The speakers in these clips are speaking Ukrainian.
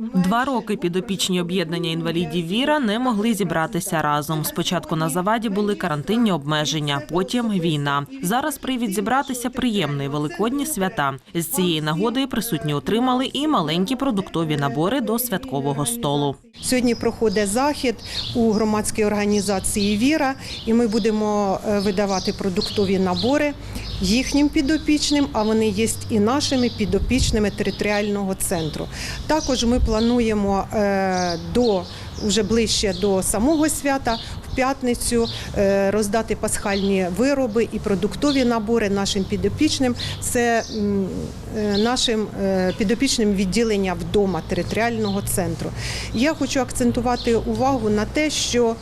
Два роки підопічні об'єднання інвалідів Віра не могли зібратися разом. Спочатку на заваді були карантинні обмеження, потім війна. Зараз привід зібратися приємний великодні свята. З цієї нагоди присутні отримали і маленькі продуктові набори до святкового столу. Сьогодні проходить захід у громадській організації Віра, і ми будемо е, видавати продуктові набори їхнім підопічним, а вони є і нашими підопічними територіального центру. Також ми плануємо е, до вже ближче до самого свята. П'ятницю е, роздати пасхальні вироби і продуктові набори нашим підопічним. Це е, нашим е, підопічним відділення вдома територіального центру. Я хочу акцентувати увагу на те, що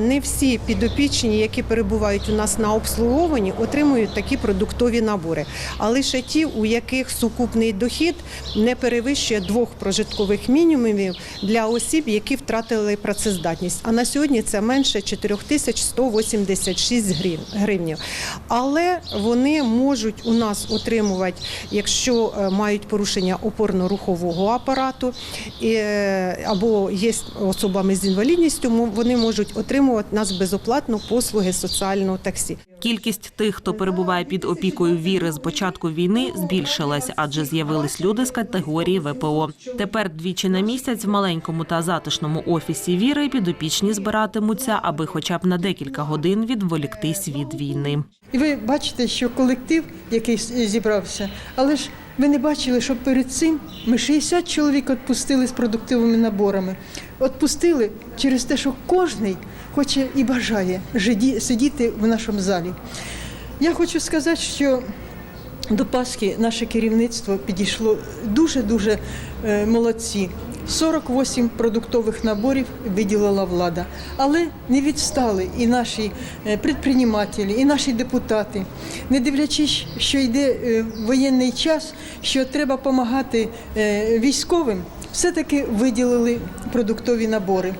не всі підопічні, які перебувають у нас на обслуговуванні, отримують такі продуктові набори, а лише ті, у яких сукупний дохід не перевищує двох прожиткових мінімумів для осіб, які втратили працездатність. А на сьогодні це менше 4186 грив- гривнів. Але вони можуть у нас отримувати, якщо е, мають порушення опорно-рухового апарату е, або є особами з інвалідністю, вони можуть отримувати нас безоплатно послуги соціального таксі. Кількість тих, хто перебуває під опікою віри з початку війни, збільшилась, адже з'явились люди з категорії ВПО. Тепер двічі на місяць в маленькому та затишному офісі віри підопічні збиратимуться, аби хоча б на декілька годин відволіктись від війни. І ви бачите, що колектив, який зібрався, але ж ви не бачили, що перед цим ми 60 чоловік відпустили з продуктивними наборами. Отпустили через те, що кожний хоче і бажає жиді- сидіти в нашому залі. Я хочу сказати, що до Пасхи наше керівництво підійшло дуже-дуже е, молодці. 48 продуктових наборів виділила влада, але не відстали і наші е, предпринимателі, і наші депутати, не дивлячись, що йде е, воєнний час, що треба допомагати військовим, все-таки виділили продуктові набори.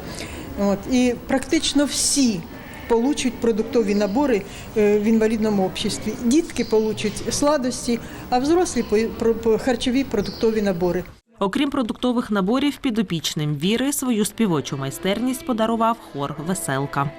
От, і практично всі получать продуктові набори е, в інвалідному обществі. Дітки получать сладості, а взрослі харчові продуктові набори. Окрім продуктових наборів, підопічним віри свою співочу майстерність подарував хор Веселка.